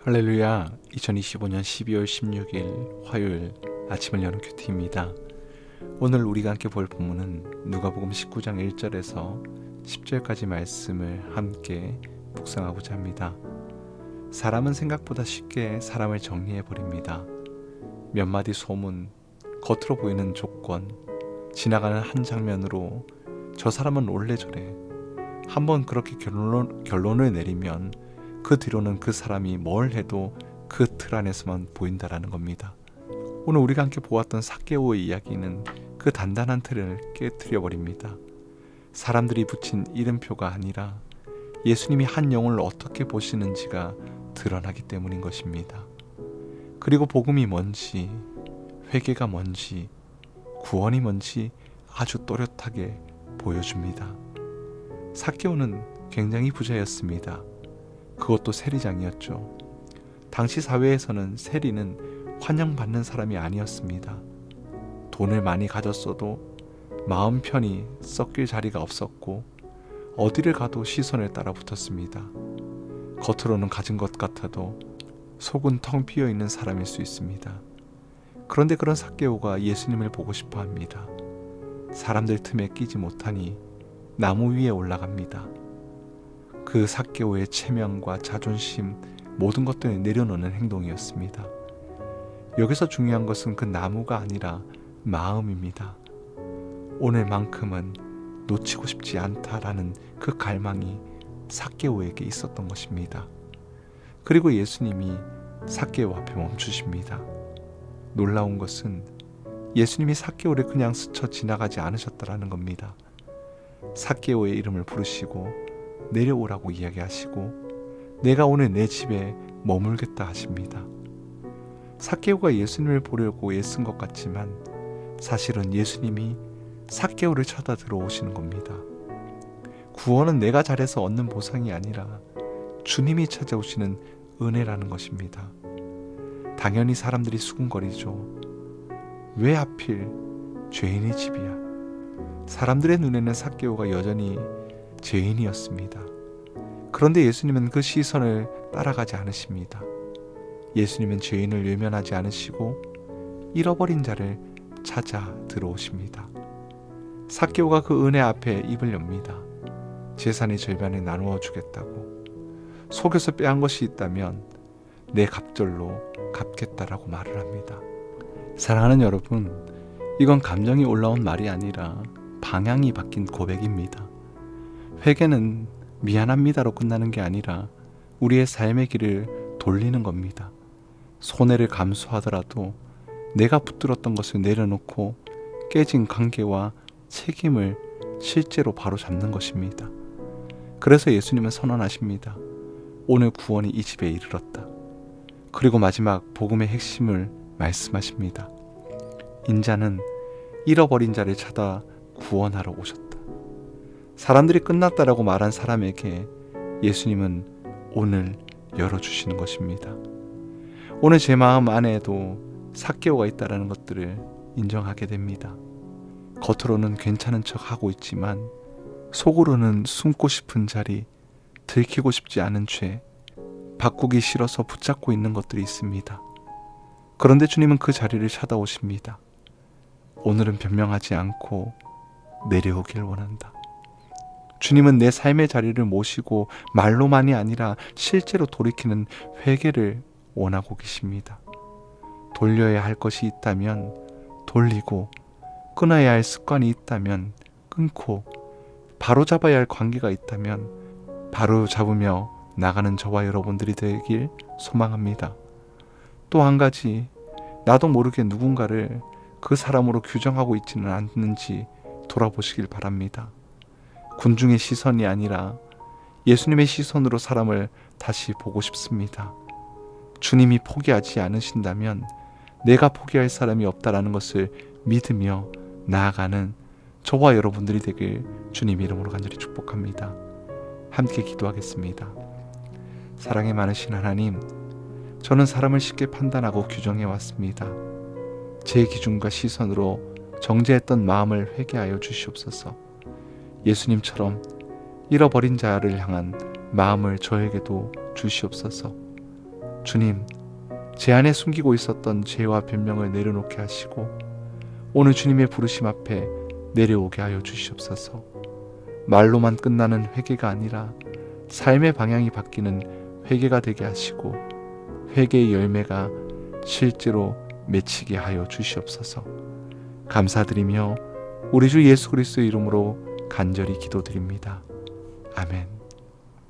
할렐루야 2025년 12월 16일 화요일 아침을 여는 큐티입니다. 오늘 우리가 함께 볼 본문은 누가복음 19장 1절에서 10절까지 말씀을 함께 묵상하고자 합니다. 사람은 생각보다 쉽게 사람을 정리해 버립니다. 몇 마디 소문, 겉으로 보이는 조건, 지나가는 한 장면으로 저 사람은 원래 저래. 한번 그렇게 결론, 결론을 내리면 그 뒤로는 그 사람이 뭘 해도 그 틀 안에서만 보인다라는 겁니다. 오늘 우리가 함께 보았던 사케오의 이야기는 그 단단한 틀을 깨뜨려 버립니다. 사람들이 붙인 이름표가 아니라 예수님이 한 영혼을 어떻게 보시는지가 드러나기 때문인 것입니다. 그리고 복음이 뭔지, 회개가 뭔지, 구원이 뭔지 아주 또렷하게 보여줍니다. 사케오는 굉장히 부자였습니다. 그것도 세리장이었죠. 당시 사회에서는 세리는 환영받는 사람이 아니었습니다. 돈을 많이 가졌어도 마음 편히 섞일 자리가 없었고 어디를 가도 시선을 따라 붙었습니다. 겉으로는 가진 것 같아도 속은 텅 비어 있는 사람일 수 있습니다. 그런데 그런 사케오가 예수님을 보고 싶어 합니다. 사람들 틈에 끼지 못하니 나무 위에 올라갑니다. 그 사케오의 체면과 자존심 모든 것들을 내려놓는 행동이었습니다. 여기서 중요한 것은 그 나무가 아니라 마음입니다. 오늘만큼은 놓치고 싶지 않다라는 그 갈망이 사케오에게 있었던 것입니다. 그리고 예수님이 사케오 앞에 멈추십니다. 놀라운 것은 예수님이 사케오를 그냥 스쳐 지나가지 않으셨다라는 겁니다. 사케오의 이름을 부르시고 내려오라고 이야기하시고 내가 오늘 내 집에 머물겠다 하십니다. 사케오가 예수님을 보려고 애쓴 것 같지만 사실은 예수님이 사케오를 쳐다 들어오시는 겁니다. 구원은 내가 잘해서 얻는 보상이 아니라 주님이 찾아오시는 은혜라는 것입니다. 당연히 사람들이 수군거리죠. 왜 하필 죄인의 집이야? 사람들의 눈에는 사케오가 여전히 죄인이었습니다. 그런데 예수님은 그 시선을 따라가지 않으십니다. 예수님은 죄인을 외면하지 않으시고 잃어버린 자를 찾아 들어오십니다. 사케오가 그 은혜 앞에 입을 엽니다. 재산의 절반을 나누어 주겠다고. 속에서 빼앗은 것이 있다면 내 갑절로 갚겠다라고 말을 합니다. 사랑하는 여러분, 이건 감정이 올라온 말이 아니라 방향이 바뀐 고백입니다. 회개는 미안합니다로 끝나는 게 아니라 우리의 삶의 길을 돌리는 겁니다. 손해를 감수하더라도 내가 붙들었던 것을 내려놓고 깨진 관계와 책임을 실제로 바로 잡는 것입니다. 그래서 예수님은 선언하십니다. 오늘 구원이 이 집에 이르렀다. 그리고 마지막 복음의 핵심을 말씀하십니다. 인자는 잃어버린 자를 찾아 구원하러 오셨다. 사람들이 끝났다라고 말한 사람에게 예수님은 오늘 열어주시는 것입니다. 오늘 제 마음 안에도 사개오가 있다라는 것들을 인정하게 됩니다. 겉으로는 괜찮은 척 하고 있지만 속으로는 숨고 싶은 자리, 들키고 싶지 않은 죄, 바꾸기 싫어서 붙잡고 있는 것들이 있습니다. 그런데 주님은 그 자리를 찾아오십니다. 오늘은 변명하지 않고 내려오길 원한다. 주님은 내 삶의 자리를 모시고 말로만이 아니라 실제로 돌이키는 회개를 원하고 계십니다. 돌려야 할 것이 있다면 돌리고 끊어야 할 습관이 있다면 끊고 바로 잡아야 할 관계가 있다면 바로 잡으며 나가는 저와 여러분들이 되길 소망합니다. 또 한 가지 나도 모르게 누군가를 그 사람으로 규정하고 있지는 않는지 돌아보시길 바랍니다. 군중의 시선이 아니라 예수님의 시선으로 사람을 다시 보고 싶습니다. 주님이 포기하지 않으신다면 내가 포기할 사람이 없다라는 것을 믿으며 나아가는 저와 여러분들이 되길 주님 이름으로 간절히 축복합니다. 함께 기도하겠습니다. 사랑이 많으신 하나님, 저는 사람을 쉽게 판단하고 규정해 왔습니다. 제 기준과 시선으로 정죄했던 마음을 회개하여 주시옵소서. 예수님처럼 잃어버린 자를 향한 마음을 저에게도 주시옵소서. 주님, 제 안에 숨기고 있었던 죄와 변명을 내려놓게 하시고 오늘 주님의 부르심 앞에 내려오게 하여 주시옵소서. 말로만 끝나는 회개가 아니라 삶의 방향이 바뀌는 회개가 되게 하시고 회개의 열매가 실제로 맺히게 하여 주시옵소서. 감사드리며 우리 주 예수 그리스도의 이름으로 간절히 기도드립니다. 아멘.